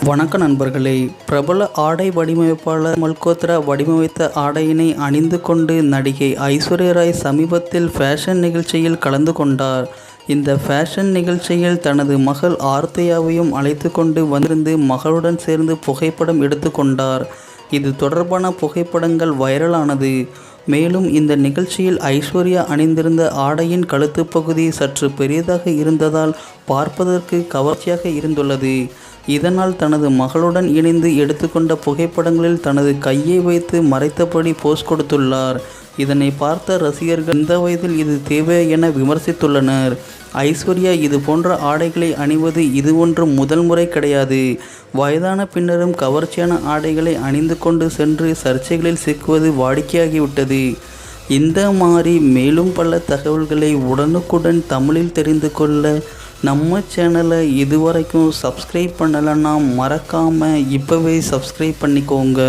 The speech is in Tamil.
வணக்க நண்பர்களே பிரபல ஆடை வடிவமைப்பாளர் மல்கோத்ரா வடிவமைத்த ஆடையினை அணிந்து கொண்டு நடிகை ஐஸ்வர்யா ராய் சமீபத்தில் ஃபேஷன் நிகழ்ச்சியில் கலந்து கொண்டார். இந்த ஃபேஷன் நிகழ்ச்சியில் தனது மகள் ஆர்த்தியாவையும் அழைத்து கொண்டு வந்திருந்து மகளுடன் சேர்ந்து புகைப்படம் எடுத்துக்கொண்டார் இது தொடர்பான புகைப்படங்கள் வைரலானது. மேலும் இந்த நிகழ்ச்சியில் ஐஸ்வர்யா அணிந்திருந்த ஆடையின் கழுத்து பகுதி சற்று பெரியதாக இருந்ததால் பார்ப்பதற்கு கவர்ச்சியாக இருந்துள்ளது. இதனால் தனது மகளுடன் இணைந்து எடுத்துக்கொண்ட புகைப்படங்களில் தனது கையை வைத்து மறைத்தபடி போஸ் கொடுத்துள்ளார். இதனை பார்த்த ரசிகர்கள் இந்த வயதில் இது தேவை என விமர்சித்துள்ளனர். ஐஸ்வர்யா இது போன்ற ஆடைகளை அணிவது இது ஒன்றும் முதல் முறை கிடையாது. வயதான பின்னரும் கவர்ச்சியான ஆடைகளை அணிந்து கொண்டு சென்று சர்ச்சைகளில் சிக்குவது வாடிக்கையாகிவிட்டது. இந்த மாதிரி மேலும் பல தகவல்களை உடனுக்குடன் தமிழில் தெரிந்து கொள்ள நம்ம சேனலை இதுவரைக்கும் சப்ஸ்கிரைப் பண்ணலைன்னா மறக்காமல் இப்போவே சப்ஸ்கிரைப் பண்ணிக்கோங்க.